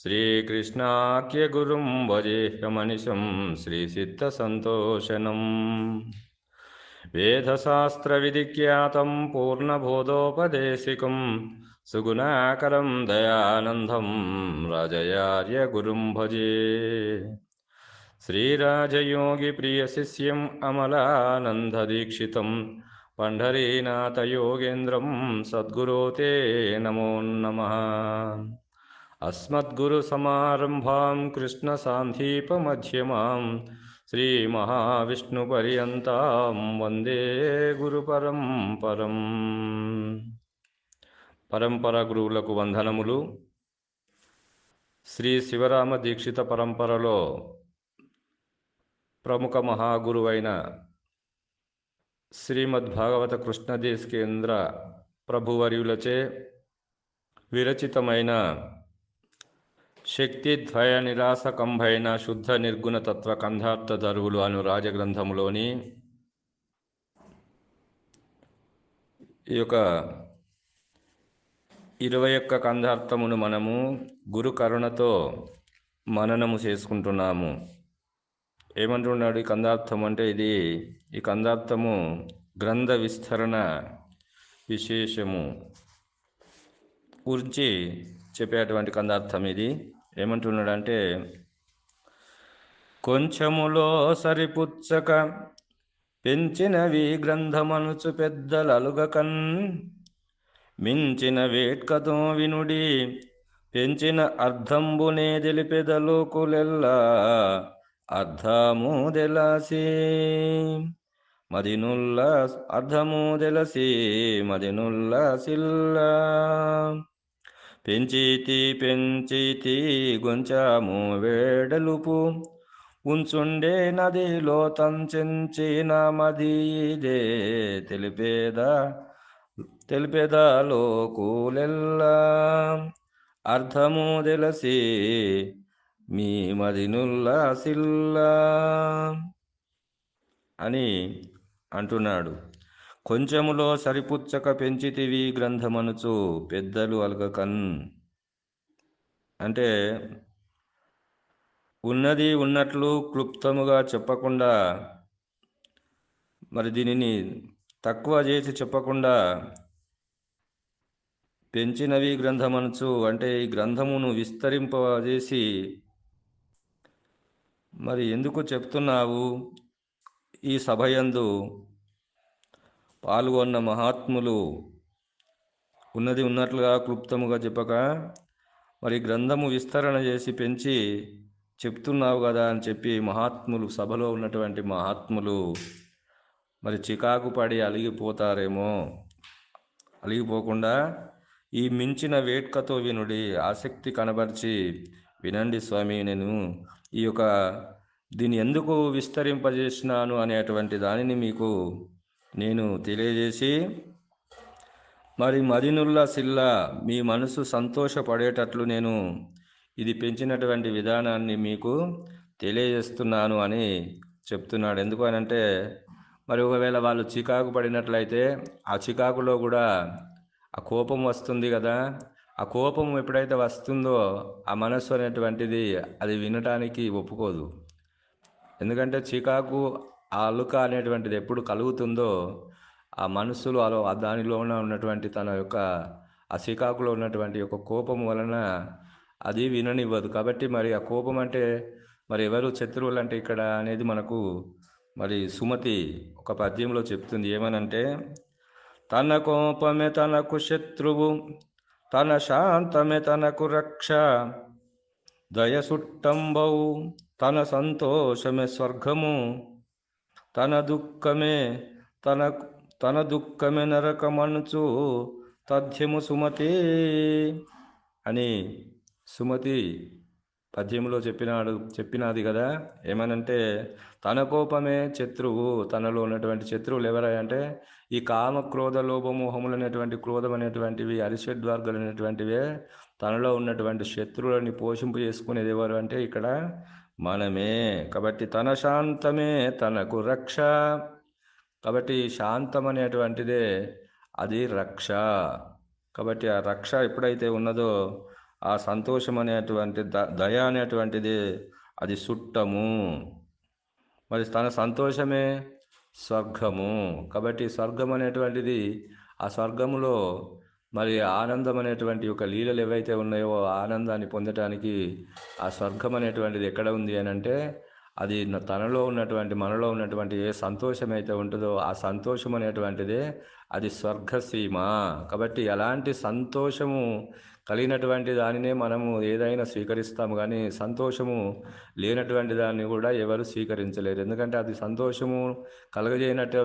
निर्मुक्तकर्मादिकं श्रीकृष्णाख्यगुरुं भजेह्यमनिशं श्रीसिद्धसन्तोषनम् वेदशास्त्रविधिख्यातं पूर्णबोधोपदेशिकं सुगुणाकरं दयानन्दं राजयार्यगुरुं भजे श्रीराजयोगिप्रियशिष्यम् अमलानन्ददीक्षितम् పండరీనాథయోగేంద్రం సద్గురో తే నమో నమ అస్మద్గురుసమారంభాం కృష్ణసాంధీపమధ్యమాం శ్రీమహావిష్ణుపర్యంతాం వందే గురుపరంపరం పరంపర గురువులకు వందనములు. శ్రీ శివరామ దీక్షిత పరంపరలో ప్రముఖ మహాగురువైన శ్రీమద్భాగవత కృష్ణదేశ్ కేంద్ర ప్రభువర్యులచే విరచితమైన శక్తిద్వయ నిరాసకంభైన శుద్ధ నిర్గుణ తత్వ కంధార్థ దరువులు అను రాజగ్రంథములోని ఈ యొక్క ఇరవై ఒక్క కంధార్థమును మనము గురు కరుణతో మననము చేసుకుంటున్నాము. ఏమంటున్నాడు ఈ కందార్థం అంటే ఇది? ఈ కందార్థము గ్రంథ విస్తరణ విశేషము గురించి చెప్పేటువంటి కందార్థం ఇది. ఏమంటున్నాడంటే కొంచెములో సరిపుచ్చక పెంచినవి గ్రంథమనుచు పెద్దలలుగకన్ మించిన వేట్కతో వినుడి పెంచిన అర్ధంబునే తెలిపెదలోకులెల్లా అర్ధము మదినుల్లా మదినుల్ల అర్ధము తెలసి మదినుల్ల సిల్లా పెంచితి పెంచితి గుంచాము వేడలుపు. ఉంచుండే నదిలో తంచిన మదిదే తెలిపేదా తెలిపేదాలో కూలెల్లా అర్థము తెలిసి మీ మదినుల్లా సిల్లా అని అంటున్నాడు. కొంచెములో సరిపుచ్చక పెంచితివి గ్రంథమనుచు పెద్దలు అలగకన్. అంటే ఉన్నది ఉన్నట్లు క్లుప్తముగా చెప్పకుండా మరి దీనిని తక్కువ చేసి చెప్పకుండా పెంచినవి గ్రంథమనుచు అంటే ఈ గ్రంథమును విస్తరింపజేసి మరి ఎందుకు చెప్తున్నావు ఈ సభయందు? పాల్గొన్న మహాత్ములు ఉన్నది ఉన్నట్లుగా క్లుప్తముగా చెప్పక మరి గ్రంథము విస్తరణ చేసి పెంచి చెప్తున్నావు కదా అని చెప్పి మహాత్ములు సభలో ఉన్నటువంటి మహాత్ములు మరి చికాకు పడి అలిగిపోతారేమో. అలిగిపోకుండా ఈ మించిన వేట్కతో వినుడి ఆసక్తి కనబరిచి వినండి స్వామి నేను ఈ యొక్క దీన్ని ఎందుకు విస్తరింపజేసినాను అనేటువంటి దానిని మీకు నేను తెలియజేసి మరి మదినుల్లా సిల్లా మీ మనసు సంతోషపడేటట్లు నేను ఇది పెంచినటువంటి విధానాన్ని మీకు తెలియజేస్తున్నాను అని చెప్తున్నాడు. ఎందుకు అని అంటే మరి ఒకవేళ వాళ్ళు చికాకు పడినట్లయితే ఆ చికాకులో కూడా ఆ కోపం వస్తుంది కదా. ఆ కోపం ఎప్పుడైతే వస్తుందో ఆ మనస్సు అనేటువంటిది అది వినటానికి ఒప్పుకోదు. ఎందుకంటే చికాకు ఆ అలుక అనేటువంటిది ఎప్పుడు కలుగుతుందో ఆ మనసులో అలో దానిలో ఉన్నటువంటి తన యొక్క ఆ చికాకులో ఉన్నటువంటి యొక్క కోపం వలన అది విననివ్వదు. కాబట్టి మరి ఆ కోపం అంటే మరి ఎవరు శత్రువులు అంటే ఇక్కడ అనేది మనకు మరి సుమతి ఒక పద్యంలో చెప్తుంది. ఏమనంటే తన కోపమే తనకు శత్రువు తన శాంతమే తనకు రక్ష. దయ సుట్టంబవు తన సంతోషమే స్వర్గము. తన దుఃఖమే తన తన దుఃఖమే నరకమనుచు తథ్యము సుమతి అని సుమతి పద్యంలో చెప్పినాడు చెప్పినది కదా? ఏమనంటే తన కోపమే శత్రువు తనలో ఉన్నటువంటి శత్రువులు ఎవరంటే ఈ కామ క్రోధ లోభమోహములు అనేటువంటి క్రోధం అనేటువంటివి అరిషడ్వర్గాలు అనేటువంటివే తనలో ఉన్నటువంటి శత్రువులని పోషింపు చేసుకునేది ఎవరు అంటే ఇక్కడ మనమే కాబట్టి తన శాంతమే తనకు రక్ష. కాబట్టి శాంతం అనేటువంటిదే అది రక్ష. కాబట్టి ఆ రక్ష ఎప్పుడైతే ఉన్నదో ఆ సంతోషం అనేటువంటి ద దయ అనేటువంటిది అది సుట్టము. మరి తన సంతోషమే స్వర్గము. కాబట్టి స్వర్గం అనేటువంటిది ఆ స్వర్గములో మరి ఆనందం అనేటువంటి ఒక లీలలు ఏవైతే ఉన్నాయో ఆనందాన్ని పొందటానికి ఆ స్వర్గం అనేటువంటిది ఎక్కడ ఉంది అని అంటే అది తనలో ఉన్నటువంటి మనలో ఉన్నటువంటి ఏ సంతోషం అయితే ఉంటుందో ఆ సంతోషం అనేటువంటిదే అది స్వర్గసీమ. కాబట్టి అలాంటి సంతోషము కలిగినటువంటి దానినే మనము ఏదైనా స్వీకరిస్తాము కానీ సంతోషము లేనటువంటి దాన్ని కూడా ఎవరు స్వీకరించలేరు. ఎందుకంటే అది సంతోషము కలగజేయనట్టు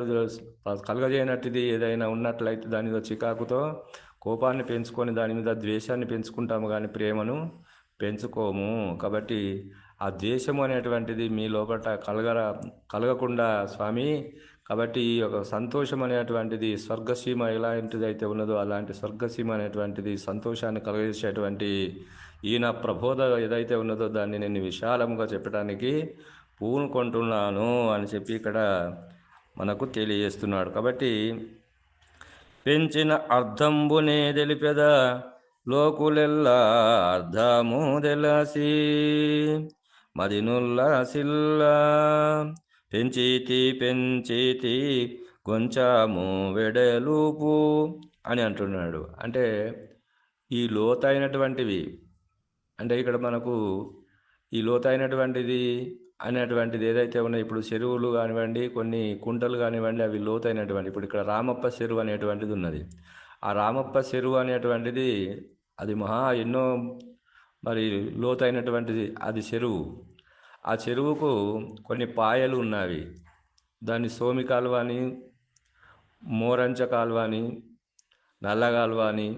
కలగజేయనట్టుది ఏదైనా ఉన్నట్లయితే దానితో చికాకుతో కోపాన్ని పెంచుకొని దాని మీద ద్వేషాన్ని పెంచుకుంటాము కానీ ప్రేమను పెంచుకోము. కాబట్టి ఆ ద్వేషము అనేటువంటిది మీ లోపల కలగర కలగకుండా స్వామి కాబట్టి ఈ యొక్క సంతోషం అనేటువంటిది స్వర్గసీమ ఎలాంటిది అయితే ఉన్నదో అలాంటి స్వర్గసీమ అనేటువంటిది సంతోషాన్ని కలగజేసేటువంటి ఈయన ప్రబోధ ఏదైతే ఉన్నదో దాన్ని నేను విశాలంగా చెప్పడానికి పూనుకుంటున్నాను అని చెప్పి ఇక్కడ మనకు తెలియజేస్తున్నాడు. కాబట్టి పెంచిన అర్థంబునే తెలిపెద లోకులెల్లా అర్థము తెలసి మదినుల్లాసిల్లా పెంచితి పెంచితి కొంచెము వెడలుపు అని అంటున్నాడు. అంటే ఈ లోతైనటువంటివి అంటే ఇక్కడ మనకు ఈ లోతైనటువంటిది అనేటువంటిది ఏదైతే ఉన్నాయో ఇప్పుడు చెరువులు కానివ్వండి కొన్ని కుంటలు కానివ్వండి అవి లోతైనటువంటి ఇప్పుడు ఇక్కడ రామప్ప చెరువు అనేటువంటిది ఉన్నది. ఆ రామప్ప చెరువు అనేటువంటిది అది మహా ఎన్నో మరి లోతైనటువంటిది అది చెరువు. ఆ చెరువుకు కొన్ని పాయలు ఉన్నవి. దాన్ని సోమి కాలువ అని మోరంచ కాలువ అని నల్ల కాలువ అని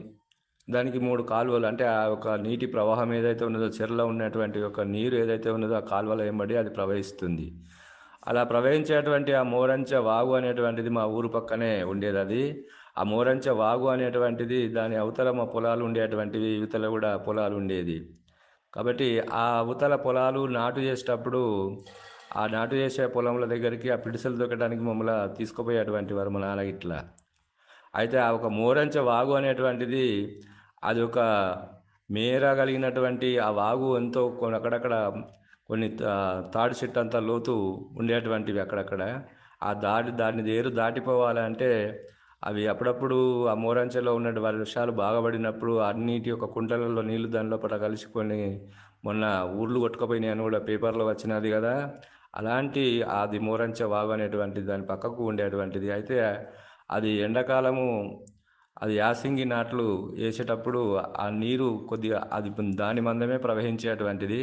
దానికి మూడు కాలువలు అంటే ఆ ఒక నీటి ప్రవాహం ఏదైతే ఉన్నదో చెరలో ఉన్నటువంటి ఒక నీరు ఏదైతే ఉన్నదో ఆ కాలువలో ఏమడి అది ప్రవహిస్తుంది. అలా ప్రవహించేటువంటి ఆ మోరంచ వాగు అనేటువంటిది మా ఊరు పక్కనే ఉండేది అది. ఆ మోరంచ వాగు అనేటువంటిది దాని అవతల మా పొలాలు ఉండేటువంటివి ఇవతల కూడా పొలాలు ఉండేది. కాబట్టి ఆ అవతల పొలాలు నాటు చేసేటప్పుడు ఆ నాటు చేసే పొలంల దగ్గరికి ఆ పిడిసలు దొక్కడానికి మమ్మల్ని తీసుకుపోయేటువంటి వారు మా నాన్న ఇట్లా అయితే ఆ ఒక మోరంచ వాగు అనేటువంటిది అది ఒక మేర కలిగినటువంటి ఆ వాగు ఎంతో కొన్ని అక్కడక్కడ కొన్ని తా- తాడి చెట్టు అంత లోతు ఉండేటువంటివి అక్కడక్కడ. ఆ దాటి దాన్ని దేరు దాటిపోవాలంటే అవి అప్పుడప్పుడు ఆ మోరంచెలో ఉన్న వర్షాలు బాగా పడినప్పుడు అన్నిటి యొక్క కుంటలలో నీళ్ళు దాని లోపల కలిసిపోయి మొన్న ఊర్లు కొట్టుకుపోయినాయి అని కూడా పేపర్లో వచ్చినది కదా. అలాంటి అది మోరంచె వాగు అనేటువంటిది దాని పక్కకు ఉండేటువంటిది. అయితే అది ఎండాకాలము అది యాసింగి నాట్లు వేసేటప్పుడు ఆ నీరు కొద్దిగా అది దాని మందమే ప్రవహించేటువంటిది.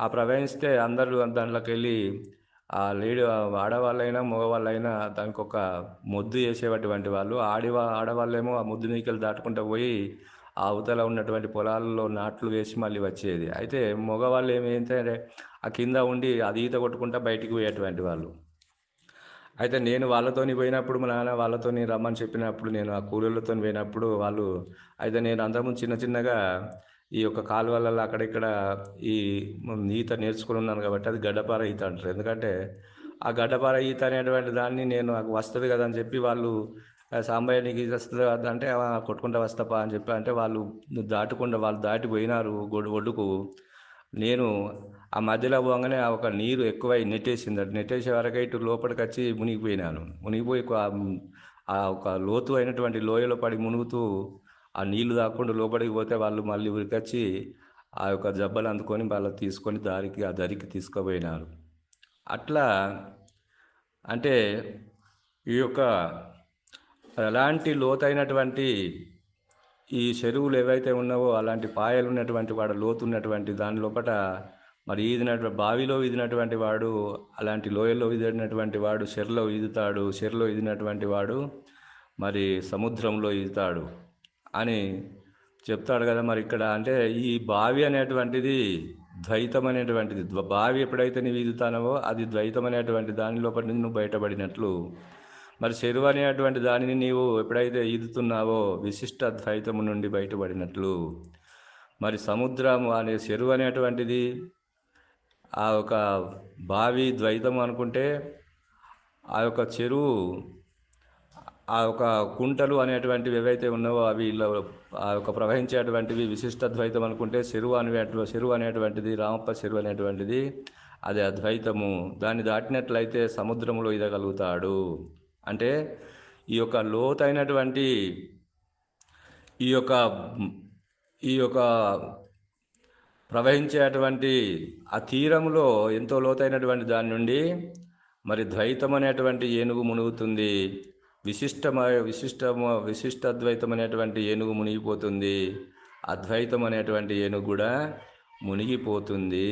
ఆ ప్రవహిస్తే అందరూ దాంట్లోకి వెళ్ళి ఆ లేడీ ఆడవాళ్ళైనా మగవాళ్ళైనా దానికి ఒక ముద్దు చేసేటువంటి వాళ్ళు. ఆడి ఆడవాళ్ళేమో ఆ ముద్దు నీకెళ్ళి దాటుకుంటూ పోయి ఆ అవతల ఉన్నటువంటి పొలాల్లో నాట్లు వేసి మళ్ళీ వచ్చేది. అయితే మగవాళ్ళు ఏమైతే ఆ కింద ఉండి అది ఈత కొట్టుకుంటా బయటికి పోయేటువంటి వాళ్ళు. అయితే నేను వాళ్ళతోని పోయినప్పుడు మా నాన్న వాళ్ళతోని రమ్మని చెప్పినప్పుడు నేను ఆ కూలీలతో పోయినప్పుడు వాళ్ళు అయితే నేను అంతకుముందు చిన్న చిన్నగా ఈ యొక్క కాలువలలో అక్కడిక్కడ ఈ ఈత నేర్చుకుని ఉన్నాను కాబట్టి అది గడ్డపార ఈత అంటారు. ఎందుకంటే ఆ గడ్డపార ఈత అనేటువంటి దాన్ని నేను నాకు వస్తుంది కదా అని చెప్పి వాళ్ళు "ఆ, సాంబయ్య నీకు ఇది వస్తుంది కదా అంటే కొట్టుకుంటా వస్తాపా అని చెప్పి అంటే వాళ్ళు దాటకుండా వాళ్ళు దాటిపోయినారు గొడ్డు ఒడ్డుకు నేను ఆ మధ్యలో పోగానే ఒక నీరు ఎక్కువై నెట్టేసింది. అటు నెట్టేసే వరకు ఇటు లోపలికి వచ్చి మునిగిపోయినాను. మునిగిపోయి ఆ- ఆ ఒక లోతు అయినటువంటి లోయలో పడి మునుగుతూ ఆ నీళ్ళు దాక్కుండా లోపలికి పోతే వాళ్ళు మళ్ళీ ఉరికొచ్చి ఆ యొక్క జబ్బలు అందుకొని వాళ్ళు తీసుకొని దారికి ఆ దరికి తీసుకుపోయినారు. అట్లా అంటే ఈ యొక్క ఎలాంటి లోతైనటువంటి ఈ చెరువులు ఏవైతే ఉన్నావో అలాంటి పాయలు ఉన్నటువంటి వాడు లోతు ఉన్నటువంటి దాని లోపల మరి ఈదినటువంటి బావిలో ఈదినటువంటి వాడు అలాంటి లోయల్లో ఈదినటువంటి వాడు చెరలో ఈదుతాడు చెరలో ఈదినటువంటి వాడు మరి సముద్రంలో ఈదుతాడు అని చెప్తాడు కదా మరి ఇక్కడ. అంటే ఈ బావి అనేటువంటిది ద్వైతం అనేటువంటిది బావి ఎప్పుడైతే నువ్వు ఈదుతానవో అది ద్వైతం అనేటువంటి దాని లోపల నుంచి నువ్వు బయటపడినట్లు. మరి చెరువు అనేటువంటి దానిని నీవు ఎప్పుడైతే ఈదుతున్నావో విశిష్ట ద్వైతము నుండి బయటపడినట్లు. మరి సముద్రం అనే చెరువు అనేటువంటిది ఆ యొక్క బావి ద్వైతం అనుకుంటే ఆ యొక్క చెరువు ఆ యొక్క కుంటలు అనేటువంటివి ఏవైతే ఉన్నావో అవి ఇలా ఆ యొక్క ప్రవహించేటువంటివి విశిష్ట ద్వైతం అనుకుంటే చెరువు అనే చెరువు అనేటువంటిది రామప్ప చెరువు అనేటువంటిది అది అద్వైతము దాన్ని దాటినట్లయితే సముద్రంలో ఇదగలుగుతాడు. అంటే ఈ యొక్క లోతైనటువంటి ఈ యొక్క ఈ యొక్క ప్రవహించేటువంటి ఆ తీరంలో ఎంతో లోతైనటువంటి దాని నుండి మరి ద్వైతం అనేటువంటి ఏనుగు మునుగుతుంది. విశిష్టమ విశిష్టమ విశిష్ట అద్వైతం అనేటువంటి ఏనుగు మునిగిపోతుంది. అద్వైతం అనేటువంటి ఏనుగు కూడా మునిగిపోతుంది.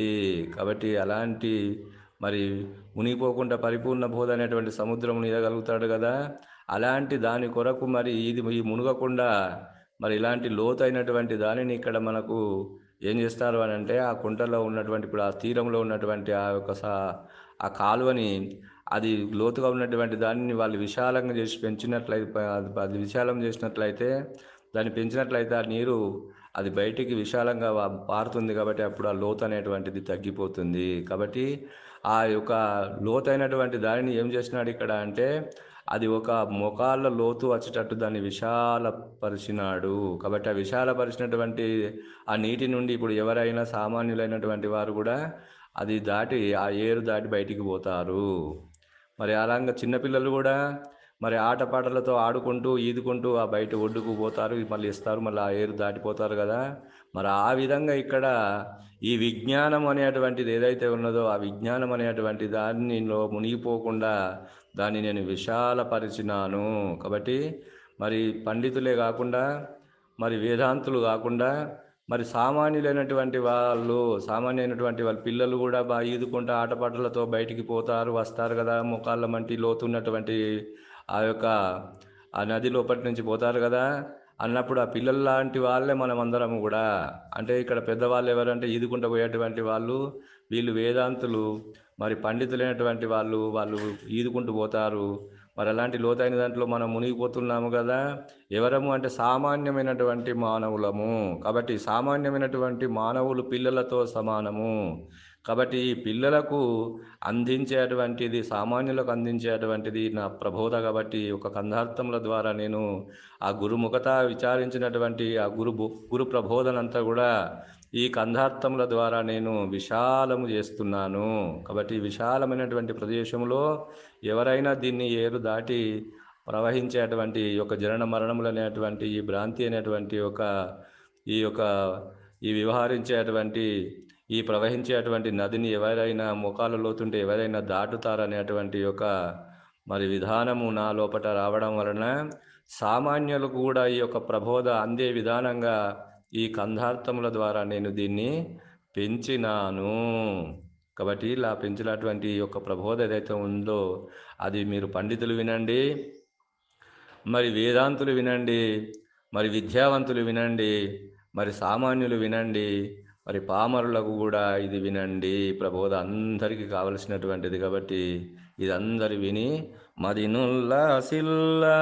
కాబట్టి అలాంటి మరి మునిగిపోకుండా పరిపూర్ణ బోధ అనేటువంటి సముద్రం నీదగలుగుతాడు కదా. అలాంటి దాని కొరకు మరి ఇది మునగకుండా మరి ఇలాంటి లోతైనటువంటి దానిని ఇక్కడ మనకు ఏం చేస్తారు అని అంటే ఆ కుంటలో ఉన్నటువంటి ఇప్పుడు ఆ తీరంలో ఉన్నటువంటి ఆ యొక్క సా- ఆ కాలువని అది లోతుగా ఉన్నటువంటి దానిని వాళ్ళు విశాలంగా చేసి పెంచినట్లయితే అది- విశాలం చేసినట్లయితే దాన్ని పెంచినట్లయితే ఆ నీరు అది బయటికి విశాలంగా పారుతుంది కాబట్టి అప్పుడు ఆ లోతు అనేటువంటిది తగ్గిపోతుంది. కాబట్టి ఆ యొక్క లోతైనటువంటి దానిని ఏం చేసినాడు ఇక్కడ అంటే అది ఒక మొకాళ్ళ లోతు వచ్చేటట్టు దాన్ని విశాలపరిచినాడు. కాబట్టి ఆ విశాలపరిచినటువంటి ఆ నీటి నుండి ఇప్పుడు ఎవరైనా సామాన్యులైనటువంటి వారు కూడా అది దాటి ఆ ఏరు దాటి బయటికి పోతారు. మరి అలాగా చిన్నపిల్లలు కూడా మరి ఆటపాటలతో ఆడుకుంటూ ఈదుకుంటూ ఆ బయట ఒడ్డుకు పోతారు మళ్ళీ ఇస్తారు మళ్ళీ ఆ ఏరు దాటిపోతారు కదా. మరి ఆ విధంగా ఇక్కడ ఈ విజ్ఞానం అనేటువంటిది ఏదైతే ఉన్నదో ఆ విజ్ఞానం అనేటువంటి దానిలో మునిగిపోకుండా దాన్ని నేను విశాలపరిచినాను. కాబట్టి మరి పండితులే కాకుండా మరి వేదాంతులు కాకుండా మరి సామాన్యులైనటువంటి వాళ్ళు సామాన్యమైనటువంటి వాళ్ళ పిల్లలు కూడా బాగా ఈదుకుంటూ ఆటపాటలతో బయటికి పోతారు వస్తారు కదా ముఖాళ్ళ మంటి లోతున్నటువంటి ఆ యొక్క ఆ నది లోపటి నుంచి పోతారు కదా. అన్నప్పుడు ఆ పిల్లల లాంటి వాళ్ళే మనం అందరము కూడా. అంటే ఇక్కడ పెద్దవాళ్ళు ఎవరంటే ఈదుకుంటూ పోయేటువంటి వాళ్ళు వీళ్ళు వేదాంతులు మరి పండితులైనటువంటి వాళ్ళు వాళ్ళు ఈదుకుంటూ పోతారు. మరి అలాంటి లోతైన దాంట్లో మనం మునిగిపోతున్నాము కదా. ఎవరము అంటే సామాన్యమైనటువంటి మానవులము. కాబట్టి సామాన్యమైనటువంటి మానవులు పిల్లలతో సమానము. కాబట్టి ఈ పిల్లలకు అందించేటువంటిది సామాన్యులకు అందించేటువంటిది నా ప్రబోధ కాబట్టి ఒక కందార్థముల ద్వారా నేను ఆ గురుముఖత విచారించినటువంటి ఆ గురు గురు ప్రబోధనంతా కూడా ఈ కందార్థముల ద్వారా నేను విశాలము చేస్తున్నాను. కాబట్టి విశాలమైనటువంటి ప్రదేశంలో ఎవరైనా దీన్ని ఏరు దాటి ప్రవహించేటువంటి ఈ యొక్క జనన మరణములు అనేటువంటి ఈ భ్రాంతి అనేటువంటి ఒక ఈ యొక్క ఈ వ్యవహరించేటువంటి ఈ ప్రవహించేటువంటి నదిని ఎవరైనా ముఖాలు లోతుంటే ఎవరైనా దాటుతారనేటువంటి ఒక మరి విధానము నా లోపట రావడం వలన సామాన్యులకు కూడా ఈ యొక్క ప్రబోధ అందే విధానంగా ఈ కంధార్థముల ద్వారా నేను దీన్ని పెంచినాను. కాబట్టి ఇలా పెంచినటువంటి ఈ యొక్క ప్రబోధ ఏదైతే ఉందో అది మీరు పండితులు వినండి మరి వేదాంతులు వినండి మరి విద్యావంతులు వినండి మరి సామాన్యులు వినండి మరి పామరులకు కూడా ఇది వినండి. ప్రబోధ అందరికీ కావలసినటువంటిది కాబట్టి ఇది అందరు విని మదినుల్లాసిల్లా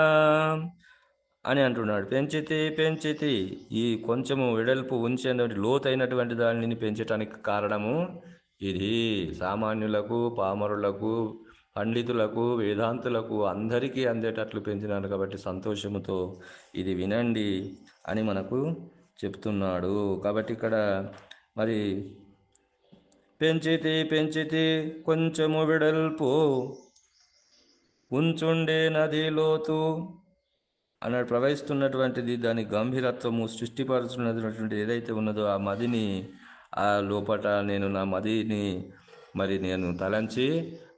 అని అంటున్నాడు. పెంచితి పెంచితి. ఈ కొంచెము వెడల్పు ఉంచేటువంటి లోతైనటువంటి దానిని పెంచటానికి కారణము ఇది. సామాన్యులకు పామరులకు పండితులకు వేదాంతులకు అందరికీ అందేటట్లు పెంచినాడు కాబట్టి సంతోషముతో ఇది వినండి అని మనకు చెప్తున్నాడు. కాబట్టి ఇక్కడ మరి పెంచితి పెంచితి కొంచెము వెడల్పు. ఉంచుండే నది లోతు అన్నాడు. ప్రవహిస్తున్నటువంటిది దాని గంభీరత్వము సృష్టిపరుచున్నటువంటి ఏదైతే ఉన్నదో ఆ మదిని ఆ లోపట నేను నా మదిని మరి నేను తలంచి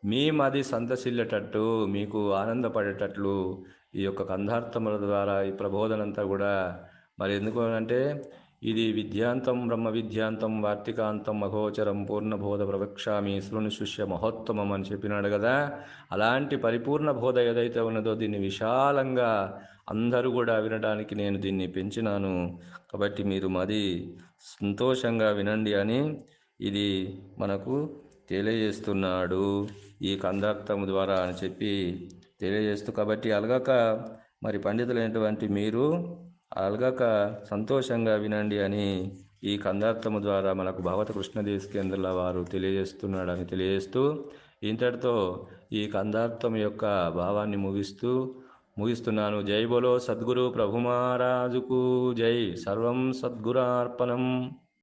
మీ మది సంతసిల్లేటట్టు మీకు ఆనందపడేటట్లు ఈ యొక్క కంధార్థముల ద్వారా ఈ ప్రబోధనంతా కూడా మరి ఎందుకు అంటే ఇది విద్యాంతం బ్రహ్మ విద్యాంతం వార్తికాంతం మహోచరం పూర్ణబోధ ప్రవక్షామి శృణు శిష్య మహోత్తమం అని చెప్పినాడు కదా. అలాంటి పరిపూర్ణ బోధ ఏదైతే ఉన్నదో దీన్ని విశాలంగా అందరూ కూడా వినడానికి నేను దీన్ని పెంచినాను. కాబట్టి మీరు మది సంతోషంగా వినండి అని ఇది మనకు తెలియజేస్తున్నాడు. ఈ కందార్థము ద్వారా అని చెప్పి తెలియజేస్తూ కాబట్టి అలగక మరి పండితులైనటువంటి మీరు అలగక సంతోషంగా వినండి అని ఈ కందార్థము ద్వారా మనకు భగవత కృష్ణదేశకేంద్రుల వారు తెలియజేస్తున్నాడని తెలియజేస్తూ ఇంతటితో ఈ కందార్థం యొక్క భావాన్ని ముగిస్తూ ముగిస్తున్నాను. జై బోలో సద్గురు ప్రభు మహారాజుకు జై. సర్వం సద్గురార్పణం.